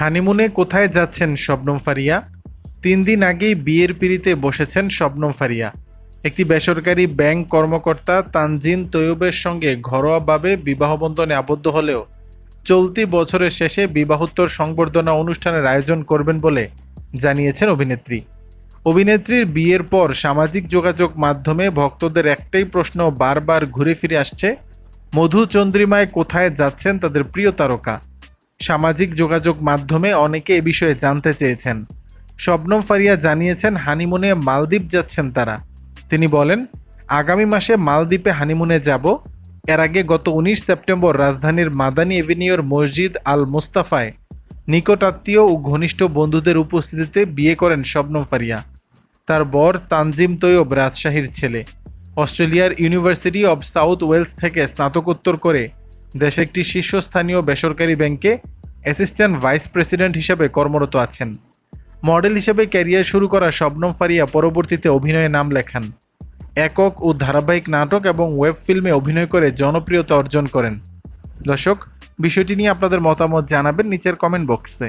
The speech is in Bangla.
হানিমুনে কোথায় যাচ্ছেন শবনম ফারিয়া? তিন দিন আগেই বিয়ের পিড়িতে বসেছেন শবনম ফারিয়া। একটি বেসরকারি ব্যাংক কর্মকর্তা তানজিন তৈয়বের সঙ্গে ঘরোয়াভাবে বিবাহবন্ধনে আবদ্ধ হলেও চলতি বছরের শেষে বিবাহোত্তর সংবর্ধনা অনুষ্ঠানের আয়োজন করবেন বলে জানিয়েছেন অভিনেত্রী। অভিনেত্রীর বিয়ের পর সামাজিক যোগাযোগ মাধ্যমে ভক্তদের একটাই প্রশ্ন বারবার ঘুরে ফিরে আসছে, মধু চন্দ্রিমায় কোথায় যাচ্ছেন তাদের প্রিয় তারকা? সামাজিক যোগাযোগ মাধ্যমে অনেকে এ বিষয়ে জানতে চেয়েছেন। শবনম ফারিয়া জানিয়েছেন, হানিমুনে মালদ্বীপ যাচ্ছেন তারা। তিনি বলেন, আগামী মাসে মালদ্বীপে হানিমুনে যাব। এর আগে গত উনিশ সেপ্টেম্বর রাজধানীর মাদানী এভিনিউর মসজিদ আল মুস্তাফায় নিকটাত্মীয় ও ঘনিষ্ঠ বন্ধুদের উপস্থিতিতে বিয়ে করেন শবনম ফারিয়া। তার বর তানজিম তৈয়ব রাজশাহীর ছেলে। অস্ট্রেলিয়ার ইউনিভার্সিটি অব সাউথ ওয়েলস থেকে স্নাতকোত্তর করে দেশে একটি শীর্ষস্থানীয় বেসরকারি ব্যাংকে অ্যাসিস্ট্যান্ট ভাইস প্রেসিডেন্ট হিসেবে কর্মরত আছেন। মডেল হিসেবে ক্যারিয়ার শুরু করা শবনম ফারিয়া পরবর্তীতে অভিনয়ে নাম লেখান। একক ও ধারাবাহিক নাটক এবং ওয়েব ফিল্মে অভিনয় করে জনপ্রিয়তা অর্জন করেন। দর্শক, বিষয়টি নিয়ে আপনাদের মতামত জানাবেন নিচের কমেন্ট বক্সে